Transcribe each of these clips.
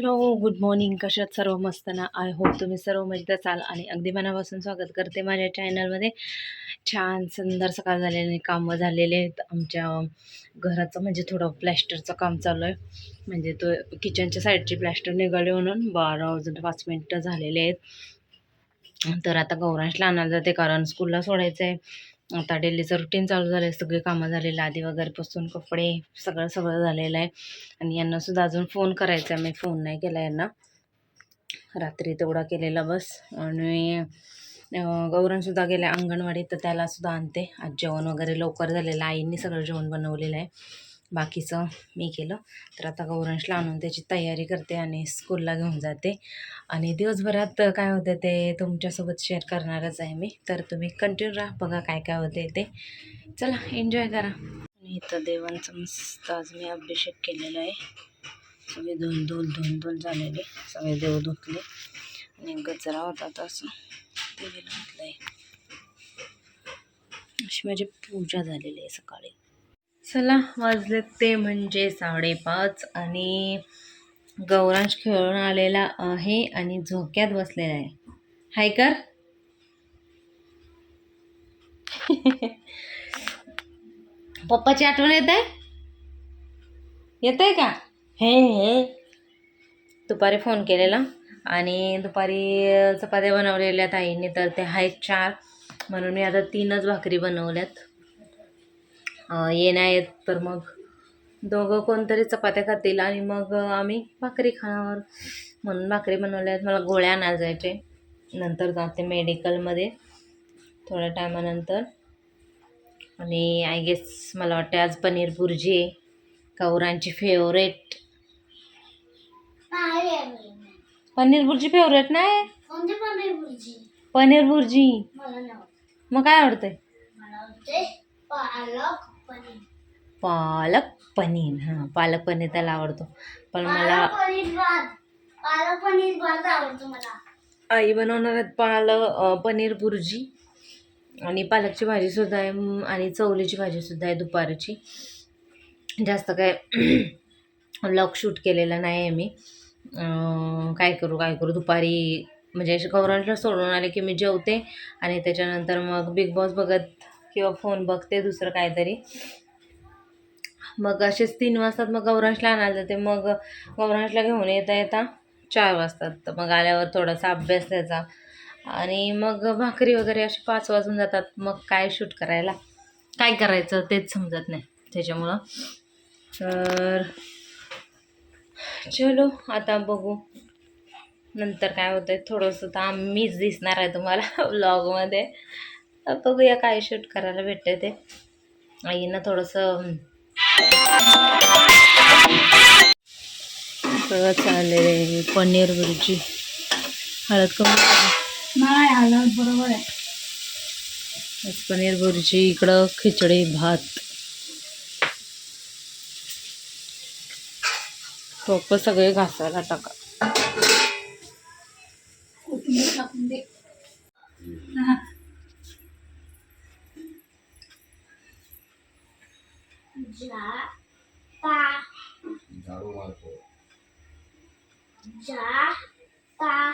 Hello good morning. कशात सर्व मस्त ना? आय होप तुम्ही सर्व मजेत असाल आणि अगदी मनापासून स्वागत करते माझ्या चॅनलमध्ये. छान सुंदर सकाळ झालेले कामं झालेले आहेत. आमच्या घराचं म्हणजे थोडं प्लॅस्टरचं काम चालू आहे. म्हणजे तो किचनच्या साईडची प्लॅस्टर निघाले म्हणून बारा वाजून पाच मिनटं झालेले आहेत. तर आता गौरांशला आणायला जाते कारण स्कूलला सोडायचं आहे आता डेलीचं रुटीन चालू झालं आहे सगळी कामं झालेलं आधी वगैरे पासून कपडे सगळं सगळं झालेलं आहे. आणि यांनासुद्धा अजून फोन करायचा आहे मी फोन नाही केला यांना. रात्री तेवढा केलेला बस. आणि गौरणसुद्धा गेल्या अंगणवाडीत तर त्यालासुद्धा आणते. आज जेवण वगैरे लवकर झालेलं आईंनी सगळं जेवण बनवलेलं आहे. बाकीचं मी केलं. तर आता गौरांशला आणून त्याची तयारी करते आणि स्कूलला घेऊन जाते. आणि दिवसभरात काय होतं ते तुमच्यासोबत शेअर करणारच आहे मी. तर तुम्ही कंटिन्यू राहा बघा काय काय होते ते. चला एन्जॉय करा. आणि इथं देवांचं मस्त आज मी अभिषेक केलेला आहे. सगळे दोन धुन दोन दोन झालेले. सगळे देव धुतले. आणि गजरा होता तर असं. गेलं आहे अशी माझी पूजा झालेली आहे सकाळी. चला वाजले ते म्हणजे साडेपाच आणि गौरांश खेळून आलेला आहे आणि झोक्यात बसलेला आहे. हाय कर. पप्पाची आठवण येत आहे? येत आहे का? हे हे. दुपारी फोन केलेला आणि दुपारी चपात्या बनवलेल्या ताईंनी तर ते आहेत चार. म्हणून मी आता तीनच भाकरी बनवल्यात. ये नाही येत तर मग दोघं कोणतरी चपात्या खातील आणि मग आम्ही भाकरी खाणार. म्हणून भाकरी बनवल्या आहेत मला गोळ्या आणायला जायचे नंतर जाते मेडिकलमध्ये थोड्या टायमानंतर. आणि आय गेस मला वाटते आज पनीर भुर्जी आहे. कौरांची फेवरेट पनीर भुर्जी फेवरेट नाही? पनीर भुर्जी? पनीर भुर्जी. मग काय आवडतंय? वाटते पालक. पालक पनीर हां पालक पनीर त्याला आवडतो. पण मला पालक पनीर भात पालक पनीर भात आवडतो मला. आई बनवणार आहेत पाल अ, पनीर भुर्जी आणि पालकची भाजीसुद्धा आहे आणि चवलीची भाजीसुद्धा आहे दुपारची. जास्त काय व्लॉग शूट केलेला नाही आहे मी काय करू काय करू दुपारी म्हणजे गौरांशला सोडून आले की मी जेवते आणि त्याच्यानंतर मग बिग बॉस बघत किंवा फोन बघते दुसरं काहीतरी. मग असेच तीन वाजतात मग गौरांशला आणायला जाते. मग गौरांशला घेऊन येता येता चार वाजतात. तर मग आल्यावर थोडासा अभ्यास त्याचा. आणि मग भाकरी वगैरे असे पाच वाजून जातात. मग काय शूट करायला? काय करायचं तेच समजत नाही त्याच्यामुळं. तर चलो आता बघू. नंतर काय होतं आहे थोडंसं तर आम्हीच दिसणार आहे तुम्हाला ब्लॉगमध्ये तर बघूया काय शूट करायला भेटते ते. आईनं थोडंसं सगळं चाललेलं आहे पनीर भुर्जी हळद कमी आलं बरोबर आहे. पनीर भुर्जी इकडं खिचडी भात. टोप सगळे घासायला टाका. जा ता झाडू मारतो जा ता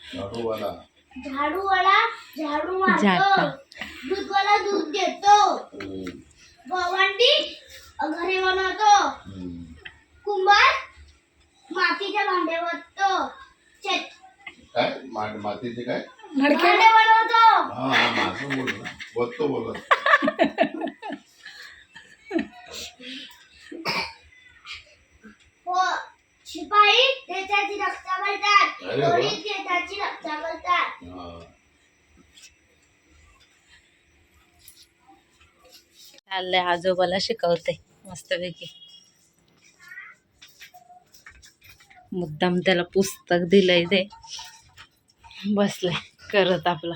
झाडूवाला झाडूवाला. झाडू मारतो जाता. दूधवाला दूध देतो. हम्म, घरी बनवतो. हम्म. कुंभार मातीच्या भांडे बनवतो शेत काय? मा- मातीचे काय? भांडे बनवतो. हा हा माझं बोल ना. बोलतो बोलत. चाललंय आजोबाला शिकवते मस्तपैकी. मुद्दाम त्याला पुस्तक दिलंय ते. बसलंय करत आपला.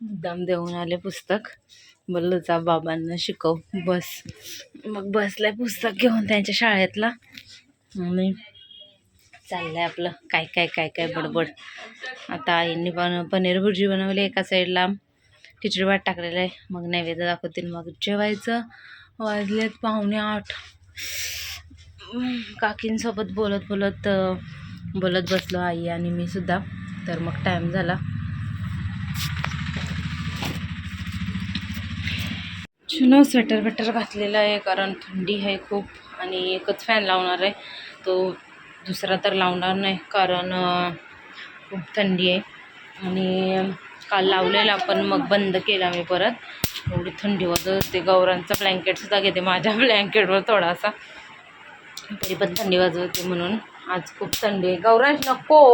मुद्दाम देऊन आले पुस्तक. बोललं जा बाबांना शिकव बस. मग बसलंय पुस्तक घेऊन त्यांच्या शाळेतला. आणि चाललंय आपलं काय काय काय काय बडबड. आता आईंनी पण पनीर भुर्जी बनवली एका साईडला खिचडी भात टाकलेला आहे. मग नैवेद्य दाखवतील. मग जेवायचं. वाजलेत पाहुणे आठ. काकींसोबत बोलत बोलत बोलत बसलो आई आणि मी सुद्धा. तर मग टाईम झाला. चलो स्वेटर वेटर घातलेला आहे कारण थंडी आहे खूप आणि एकच फॅन लावणार आहे. तो दुसरा तर लावणार नाही कारण खूप थंडी आहे. आणि काल लावलेला पण मग बंद केला मी परत. एवढी थंडी वाजवते होते गौरांचा ब्लँकेटसुद्धा घेते माझ्या ब्लँकेटवर थोडासा. तरी पण थंडी वाजवते म्हणून. आज खूप थंडी आहे. गौरांश नको.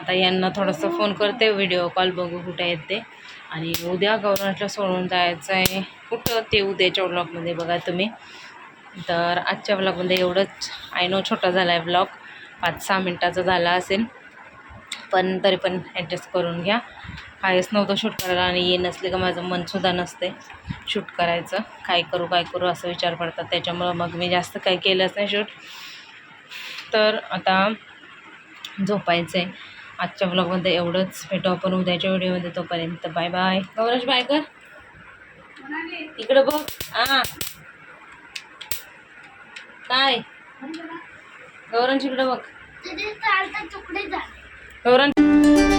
आता यांना थोडासा फोन करते व्हिडिओ कॉल बघू कुठे आहेत ते. आणि उद्या गौरांशला सोडून जायचं आहे कुठं? ते उद्याच्या ब्लॉगमध्ये बघा तुम्ही. तर आजच्या ब्लॉगमध्ये एवढंच. आय नो छोटा झाला आहे ब्लॉग पाच सहा मिनटाचा झाला असेल. पण तरी पण ॲडजस्ट करून घ्या. काहीच नव्हतं शूट करायला आणि ये नसले का माझं मनसुद्धा नसते शूट करायचं. काय करू काय करू असं विचार पडतात. त्याच्यामुळं मग मी जास्त काही केलंच नाही शूट तर आता झोपायचं आहे आजच्या ब्लॉगमध्ये एवढंच. भेटू आपण उद्याच्या व्हिडिओमध्ये तोपर्यंत बाय बाय गौरज बाय कर इकडं बघ. हां काय? गौरंश इकडं बघ. तुकडे ఎవరంటే